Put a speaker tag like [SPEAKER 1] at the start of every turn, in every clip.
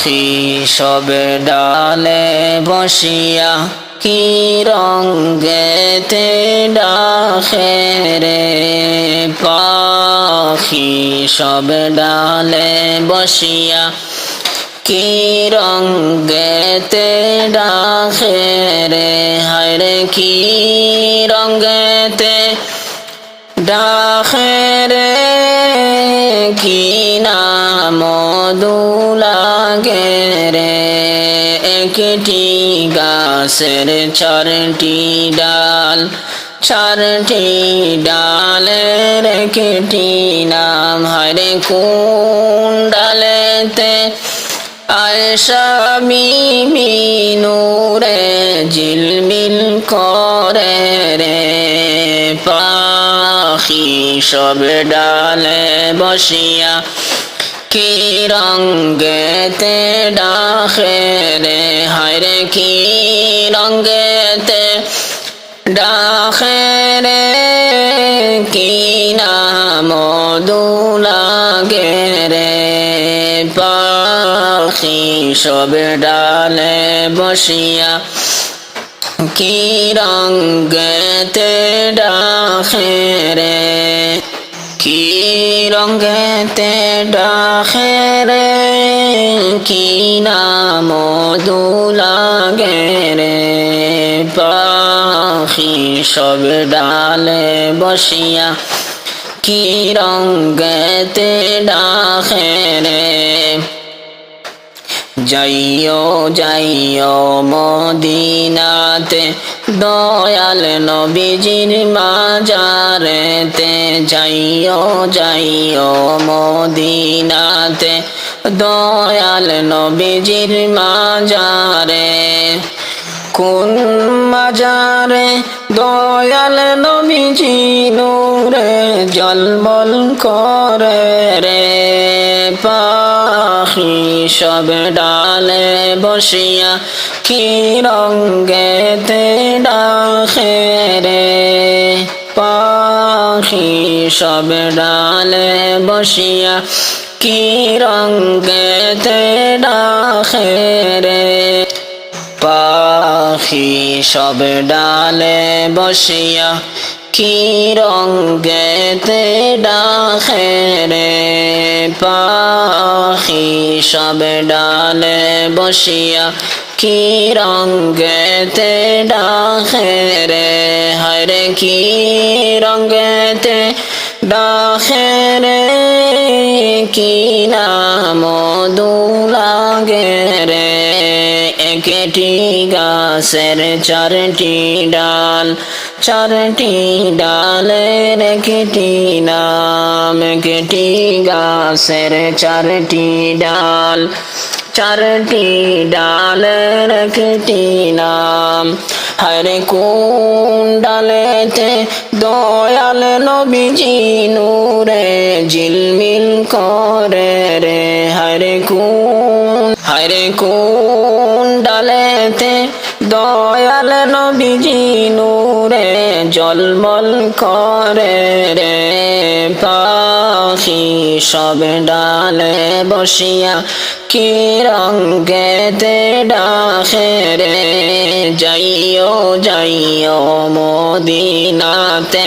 [SPEAKER 1] পাখি সব ডালে বসিয়া, কি রঙ্গেতে ডাকে রে পাখি? সব ডালে বসিয়া, কি রঙ্গেতে ডাকে রে? হায়রে কি রঙ্গেতে ডাকে রে কি নাম দুলাগে রে? একটি গাছের চারটি ডাল, চারটি ডালের একটি নাম হরে কোন ডালেতে? আয়সা মিনুরে জিলমিল করে রে পাখি সব ডালে বসিয়া কি রঙ্গেতে ডাকে রে? হায়রে কি রঙ্গেতে ডাকে রে? কি নাম দুলাগে রে? পাখি সব ডালে বসিয়া কি রঙ্গেতে ডাকে রে কি রঙ্গেতে ডাকে রে কি নাম দুলাগে রে পাখি সব ডালে বসিয়া কি রঙ্গেতে ডাকে রে যাইও যাইও মদিনাতে দয়াল নবীজির মাজারেতে। যাইও যাইও মদিনাতে দয়াল নবীজির মাজারে। কোন মাজারে দয়াল নবীজি নূরে জলমল করে রে পাখি সব ডালে বসিয়া কি রঙ্গেতে ডাকে রে পাখি সব ডালে বসিয়া কি রঙ্গেতে ডাকে রে পাখি সব ডালে বসিয়া, কি রঙ্গেতে ডাকে রে? পাখি সব ডালে বসিয়া, কি রঙ্গেতে ডাকে রে? হরে কি রঙ্গেতে ডাকে রে? কি নাম দুলাগে রে? একটি গাছের চারটি ডাল, চারটি ডালের একটি নাম, একটি গাছের চারটি ডাল, চারটি ডালের একটি নাম। হরে কোন ডালেতে দয়াল নবীজি নূরে জিলমিল করে রে। হরে কোন হরে কোন দয়াল নবীজি নূরে, জলমল করে রে। পাখি সব ডালে বসিয়া কি রঙ্গেতে ডাকে রে? যাইও যাইও মদিনাতে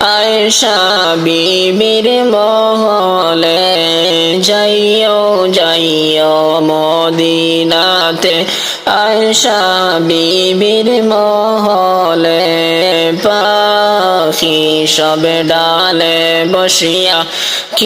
[SPEAKER 1] আয়সা বিবির মহলে। যাইও যাইও মদিনাতে আয়সা বিবির মহলে পাখি সব ডালে বসিয়া